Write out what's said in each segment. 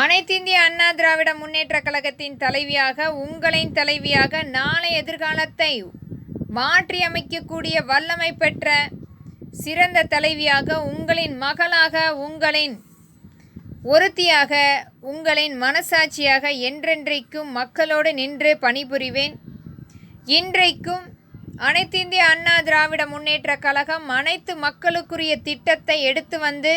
அனைத்திந்திய அண்ணா திராவிட முன்னேற்ற கழகத்தின் தலைவியாக உங்களின் தலைவியாக நாளை எதிர்காலத்தை மாற்றியமைக்கக்கூடிய வல்லமை பெற்ற சிறந்த தலைவியாக உங்களின் மகளாக உங்களின் ஒருத்தியாக உங்களின் மனசாட்சியாக என்றென்றைக்கும் மக்களோடு நின்று பணிபுரிவேன். இன்றைக்கும் அனைத்திந்திய அண்ணா திராவிட முன்னேற்ற கழகம் அனைத்து மக்களுக்குரிய திட்டத்தை எடுத்து வந்து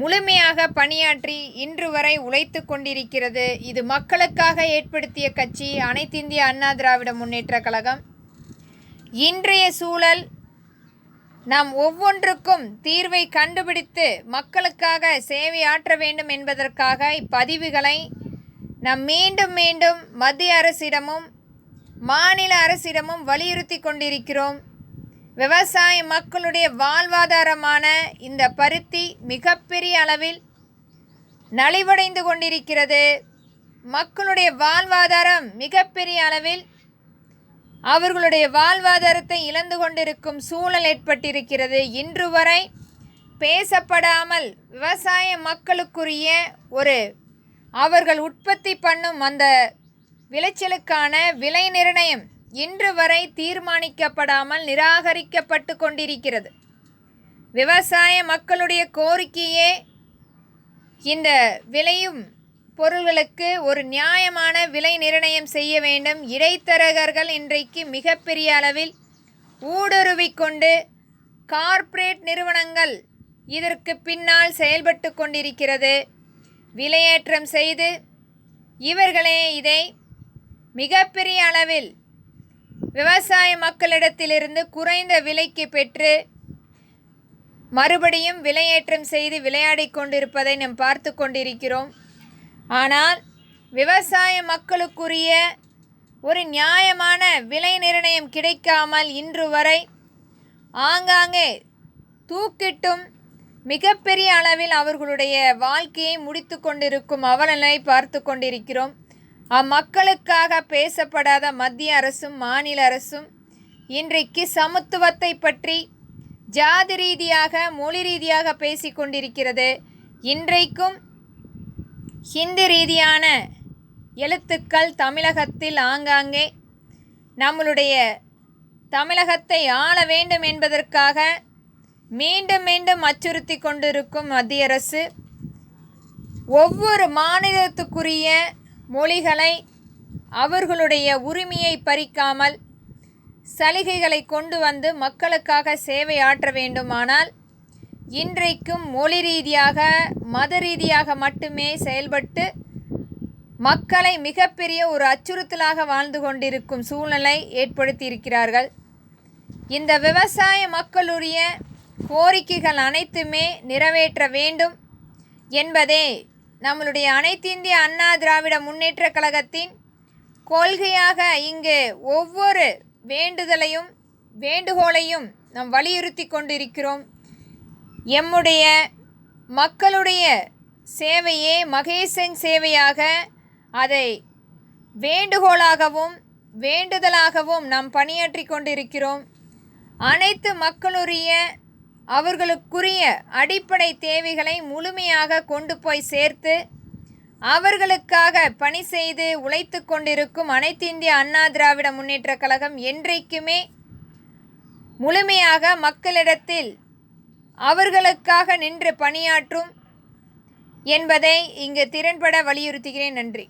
முழுமையாக பணியாற்றி இன்று வரை உழைத்து கொண்டிருக்கிறது. இது மக்களுக்காக ஏற்படுத்திய கட்சி. அனைத்திந்திய அண்ணா திராவிட முன்னேற்ற கழகம். இன்றைய சூழல் நாம் ஒவ்வொன்றுக்கும் தீர்வை கண்டுபிடித்து மக்களுக்காக சேவையாற்ற வேண்டும் என்பதற்காக இப்பதிவுகளை நாம் மீண்டும் மீண்டும் மத்திய அரசிடமும் மாநில அரசிடமும் வலியுறுத்தி கொண்டிருக்கிறோம். விவசாய மக்களுடைய வாழ்வாதாரமான இந்த பருத்தி மிகப்பெரிய அளவில் நலிவடைந்து கொண்டிருக்கிறது. மக்களுடைய வாழ்வாதாரம் மிகப்பெரிய அளவில் அவர்களுடைய வாழ்வாதாரத்தை இழந்து கொண்டிருக்கும் சூழல் ஏற்பட்டிருக்கிறது. இன்று வரை பேசப்படாமல் விவசாய மக்களுக்குரிய ஒரு அவர்கள் உற்பத்தி பண்ணும் அந்த விளைச்சலுக்கான விலை நிர்ணயம் இன்று வரை தீர்மானிக்கப்படாமல் நிராகரிக்கப்பட்டு கொண்டிருக்கிறது விவசாய மக்களுடைய கோரிக்கையே இந்த விளையும் பொருள்களுக்கு ஒரு நியாயமான விலை நிர்ணயம் செய்ய வேண்டும். இடைத்தரகர்கள் இன்றைக்கு மிகப்பெரிய அளவில் ஊடுருவிக்கொண்டு கார்ப்பரேட் நிறுவனங்கள் இதற்கு பின்னால் செயல்பட்டு கொண்டிருக்கிறது. விலையேற்றம் செய்து இவர்களே இதை மிகப்பெரிய அளவில் விவசாய மக்களிடத்திலிருந்து குறைந்த விலைக்கு பெற்று மறுபடியும் விலையேற்றம் செய்து விளையாடிக் கொண்டிருப்பதை நாம் பார்த்து கொண்டிருக்கிறோம். ஆனால் விவசாய மக்களுக்குரிய ஒரு நியாயமான விலை நிர்ணயம் கிடைக்காமல் இன்று வரை ஆங்காங்கே தூக்கிட்டும் மிகப்பெரிய அளவில் அவர்களுடைய வாழ்க்கையை முடித்து கொண்டிருக்கும் அவலநிலை பார்த்து கொண்டிருக்கிறோம். அம்மக்களுக்காக பேசப்படாத மத்திய அரசும் மாநில அரசும் இன்றைக்கு சமத்துவத்தை பற்றி ஜாதி ரீதியாக மொழி ரீதியாக பேசி கொண்டிருக்கிறது. இன்றைக்கும் ஹிந்தி ரீதியான எழுத்துக்கள் தமிழகத்தில் ஆங்காங்கே நம்மளுடைய தமிழகத்தை ஆள வேண்டும் என்பதற்காக மீண்டும் மீண்டும் அச்சுறுத்தி கொண்டிருக்கும் மத்திய அரசு ஒவ்வொரு மாநிலத்துக்குரிய மொழிகளை அவர்களுடைய உரிமையை பறிக்காமல் சலுகைகளை கொண்டு வந்து மக்களுக்காக சேவை ஆற்ற வேண்டுமானால் இன்றைக்கும் மொழி ரீதியாக மத ரீதியாக மட்டுமே செயல்பட்டு மக்களை மிகப்பெரிய ஒரு அச்சுறுத்தலாக வாழ்ந்து கொண்டிருக்கும் சூழ்நிலை ஏற்படுத்தியிருக்கிறார்கள். இந்த விவசாய மக்களுடைய கோரிக்கைகள் அனைத்துமே நிறைவேற்ற வேண்டும் என்பதே நம்மளுடைய அனைத்திந்திய அண்ணா திராவிட முன்னேற்ற கழகத்தின் கொள்கையாக இங்கு ஒவ்வொரு வேண்டுதலையும் வேண்டுகோளையும் நாம் வலியுறுத்தி கொண்டிருக்கிறோம். எம்முடைய மக்களுடைய சேவையே மகேசன் சேவையாக அதை வேண்டுகோளாகவும் வேண்டுதலாகவும் நாம் பணியாற்றி கொண்டிருக்கிறோம். அனைத்து மக்களுடைய அவர்களுக்குரிய அடிப்படை தேவைகளை முழுமையாக கொண்டு போய் சேர்த்து அவர்களுக்காக பணி செய்து உழைத்து கொண்டிருக்கும் அனைத்திந்திய அண்ணா திராவிட முன்னேற்றக் கழகம் என்றைக்குமே முழுமையாக மக்களிடத்தில் அவர்களுக்காக நின்று பணியாற்றும் என்பதை இங்கு திறன்பட வலியுறுத்துகிறேன். நன்றி.